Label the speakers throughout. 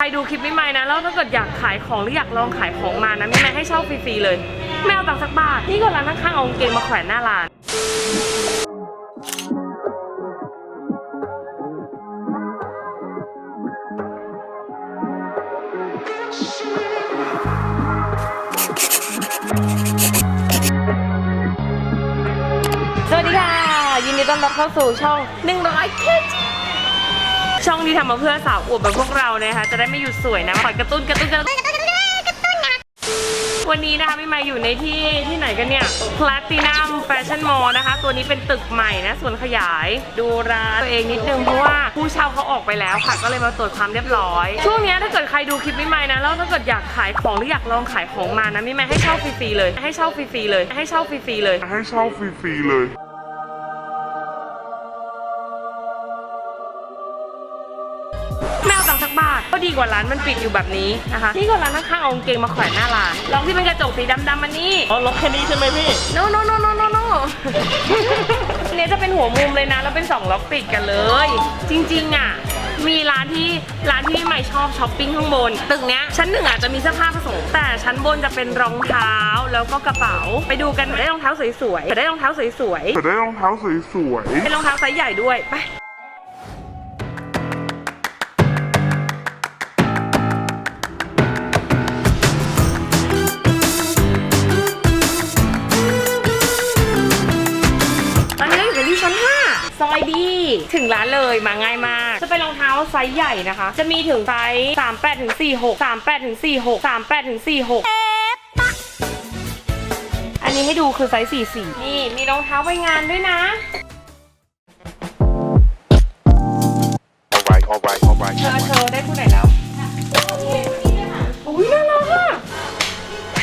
Speaker 1: ใครดูคลิปไม่ไม่นะ แล้วถ้าเกิดอยากขายของหรืออยากลองขายของมานะไม่ไม่ให้เช่าฟรีๆเลย ไม่เอาตังค์สักบาท นี่ก็ร้านข้างๆเอากางเกงมาแขวนหน้าร้านสวัสดีค่ะ ยินดีต้อนรับเข้าสู่ช่อง 100 k g ช่องที่ทำมาเพื่อสาวอวบแบบพวกเรานะคะ จะได้ไม่หยุดสวยนะคอยกระตุ้นกระตุ้นกระตุ้นวันนี้นะคะพี่มาอยู่ในที่ที่ไหนกันเนี่ย Platinum Fashion Mall นะคะ ตัวนี้เป็นตึกใหม่นะ ส่วนขยายดูร้านตัวเองนิดนึง เพราะว่าผู้เช่าเขาออกไปแล้วค่ะ ก็เลยมาตรวจความเรียบร้อย ช่วงนี้ถ้าเกิดใครดูคลิปพี่ไม้นะ แล้วถ้าเกิดอยากขายของหรืออยากลองขายของมานะพี่ไม้ให้เช่าฟรีๆเลย ให้เช่าฟรีๆเลย ให้เช่าฟรีๆเลย
Speaker 2: ให้เช่าฟรีๆเลย
Speaker 1: ไม่เอาตังค์สักบาทก็ดีกว่าร้านมันปิดอยู่แบบนี้นะคะนี่ก็ร้านข้างๆเอากางเกงมาแขวนหน้าร้านลองที่เป็นกระจกสีดำๆมันนี่
Speaker 3: อ๋อล็อกแค่นี้ใช่ไหมพี่
Speaker 1: no no no no no no อันนี้จะเป็นหัวมุมเลยนะแล้วเป็นสองล็อกติดกันเลย จริงๆอะมีร้านที่ร้านที่ใหม่ชอบช้อปปิ้งข้างบน ตึกเนี้ยชั้นหนึ่งอาจจะมีเสื้อผ้าผสมแต่ชั้นบนจะเป็นรองเท้าแล้วก็กระเป๋า ไปดูกันได้รองเท้าสวยๆได้รองเท้าสวย
Speaker 2: แต่ได้รองเท้าสวย
Speaker 1: ๆเป็นรองเท้าไซส์ใหญ่ด้วยไป ถึงร้านเลยมาง่ายมาก จะเป็นรองเท้าไซส์ใหญ่นะคะ จะมีถึงไซส์38ถึง46 38ถึง46 38ถึง46อันนี้ให้ดูคือไซส์44นี่มีรองเท้าไปงานด้วยนะ
Speaker 2: ๆ alright alright alright
Speaker 1: เธอเธอได้คู่ไหนแล้ว อุ้ยน่ารักอะ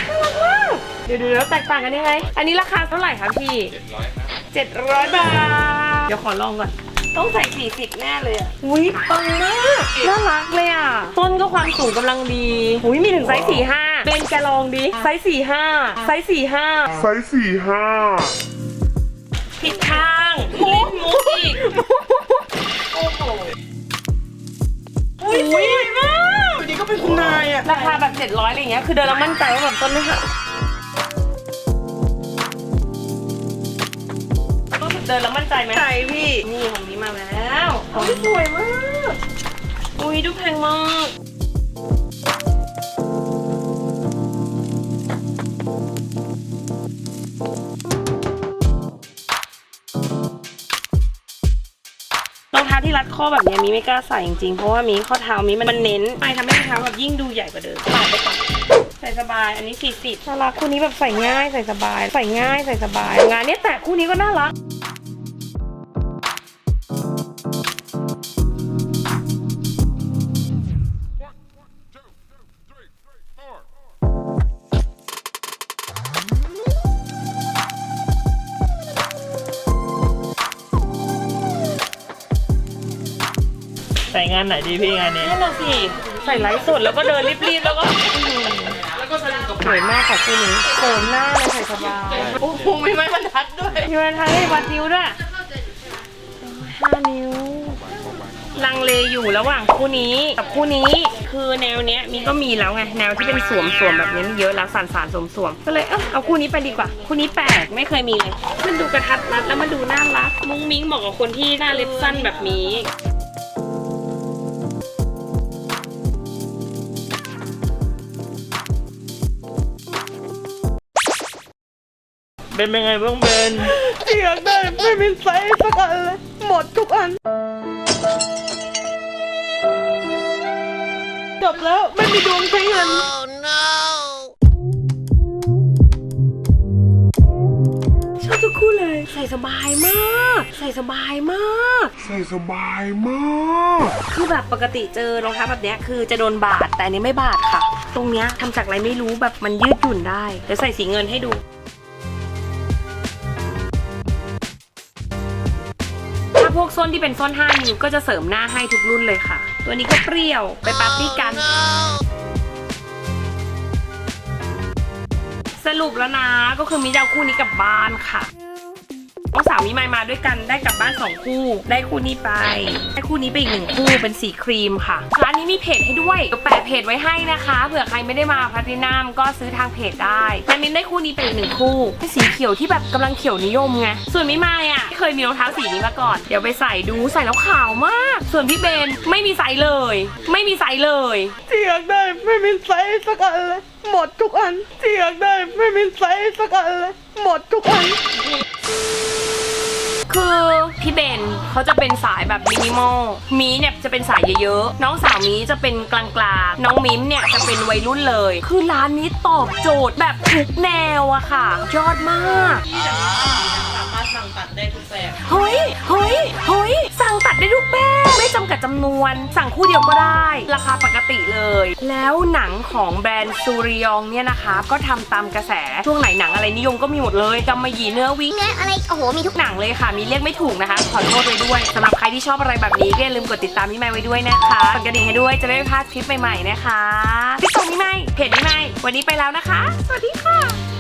Speaker 1: น่ารักมาก เดี๋ยวดูแล้วแตกต่างกันยังไง อันนี้ราคาเท่าไหร่คะพี่ 700 บาท เดี๋ยวขอลองก่อน ต้องใส่ 40 แน่เลยอะอุ้ยปังมากน่ารักเลยอะ ต้นก็ความสูงกำลังดีอุ้ยมีถึงไซส์45เบนแกลองดิไซส์45ไซส์45
Speaker 2: ไซส์สี่ห้า
Speaker 1: ผิดทางเล่นมุกอีกโอ้โหอุ้ยสวยมาก
Speaker 3: วันนี้ก็เป็นคุณนายอะ
Speaker 1: ราคาแบบ700อะไรอย่างเงี้ยคือเดินแล้วมั่นใจว่าแบบต้นไม่หัก เดินแล้วมั่นใจไหม
Speaker 3: ใช่พี่
Speaker 1: นี่ของนี้มาแล้วของสวยมาก อุ้ยดูแพงมากรองเท้าที่รัดข้อแบบเนี้ยมีไม่กล้าใส่จริงๆ เพราะว่ามีข้อเท้ามีมันเน้นไปทำให้รองเท้าแบบยิ่งดูใหญ่กว่าเดิมใส่ไปก่อนใส่สบาย อันนี้ 40น่ารักคู่นี้แบบใส่ง่ายใส่สบาย ใส่ง่ายใส่สบาย งานเนี้ยแต่คู่นี้ก็น่ารัก
Speaker 3: งานไหนดีพี่งานนี้
Speaker 1: นั่นน่ะสิใส่ไลฟ์สดแล้วก็เดินรีบๆแล้วก็สวยมากค่ะคู่นี้เสริมหน้าเลยใส่สบาย
Speaker 3: โอ้โหมีไม้บรรทัดด้วย
Speaker 1: มีวันท้ายวัดนิ้วด้วยห้านิ้วลังเลอยู่ระหว่างคู่นี้กับคู่นี้คือแนวเนี้ยมีก็มีแล้วไงแนวที่เป็นสวมสวมๆแบบนี้มีเยอะแล้วสานสานสวมสวมๆก็เลยเออเอาคู่นี้ไปดีกว่า คู่นี้แปลกไม่เคยมีเลยมันดูกระทัดรัดแล้วมันดูน่ารักมุ้งมิ้งเหมาะกับคนที่หน้าเล็บสั้นแบบนี้
Speaker 3: เป็นเป็นไงบ้างเบนอยากได้ไม่มีไซส์สักอันเลยหมดทุกอัน จบแล้วไม่มีดวงใช้เงิน
Speaker 1: ชอบทุกคู่เลย ใส่สบายมาก ใส่สบายมาก
Speaker 2: ใส่สบายมาก
Speaker 1: คือแบบปกติเจอรองเท้าแบบเนี้ยคือจะโดนบาดแต่อันนี้ไม่บาดค่ะ ตรงเนี้ยทำจากอะไรไม่รู้แบบมันยืดหยุ่นได้เดี๋ยวใส่สีเงินให้ดู พวกส้นที่เป็นส้น5นิ้วก็จะเสริมหน้าให้ทุกรุ่นเลยค่ะ ตัวนี้ก็เปรี้ยวไปปาร์ตี้กัน สรุปแล้วนะก็คือมิจะเอาคู่นี้กลับบ้านค่ะ มิมายมาด้วยกันได้กลับบ้านสองคู่ ได้คู่นี้ไป ได้คู่นี้ไปอีกหนึ่งคู่เป็นสีครีมค่ะร้านนี้มีเพจให้ด้วยเดี๋ยวแปะเพจไว้ให้นะคะเผื่อใครไม่ได้มาพัทินัมก็ซื้อทางเพจได้นามินได้คู่นี้ไปอีกหนึ่งคู่เป็นสีเขียวที่แบบกำลังเขียวนิยมไงส่วนมิมายอะเคยมีรองเท้าสีนี้มาก่อนเดี๋ยวไปใส่ดูใส่แล้วขาวมาก ส่วนพี่เบนไม่มีไซส์เลย ไม่มีไซส์เลย
Speaker 3: ที่อยากได้ไม่มีไซส์สักอันเลยหมดทุกอันที่อยากได้ไม่มีไซส์สักอันเลยหมดทุกอัน
Speaker 1: คือพี่เบนเขาจะเป็นสายแบบมินิมอล มีเนี่ยจะเป็นสายเยอะๆ น้องสาวมีจะเป็นกลางๆ น้องมิมเนี่ยจะเป็นวัยรุ่นเลย คือร้านนี้ตอบโจทย์แบบทุกแนวอะค่ะ ยอดมาก
Speaker 3: สามารถสั่งตัดได้ทุกแบบ
Speaker 1: เฮ้ย เฮ้ย เฮ้ยสั่ กัดจำนวน สั่งคู่เดียวก็ได้ ราคาปกติเลย แล้วหนังของแบรนด์ซูริยองเนี่ยนะคะ ก็ทำตามกระแสช่วงไหนหนังอะไรนิยมก็มีหมดเลยกำมะหยี่เนื้อวิง
Speaker 4: เนื้ออะไรโอ้โหมีทุก
Speaker 1: หนังเลยค่ะ มีเรียกไม่ถูกนะคะ ขอโทษไว้ด้วยสำหรับใครที่ชอบอะไรแบบนี้ก็อย่าลืมกดติดตามพี่ไม้ไว้ด้วยนะคะกดกระดิ่งให้ด้วยจะได้ไม่พลาดคลิปใหม่ๆนะคะพี่ตรงพี่ไม้เพจพี่ไม้วันนี้ไปแล้วนะคะ สวัสดีค่ะบ๊ายบาย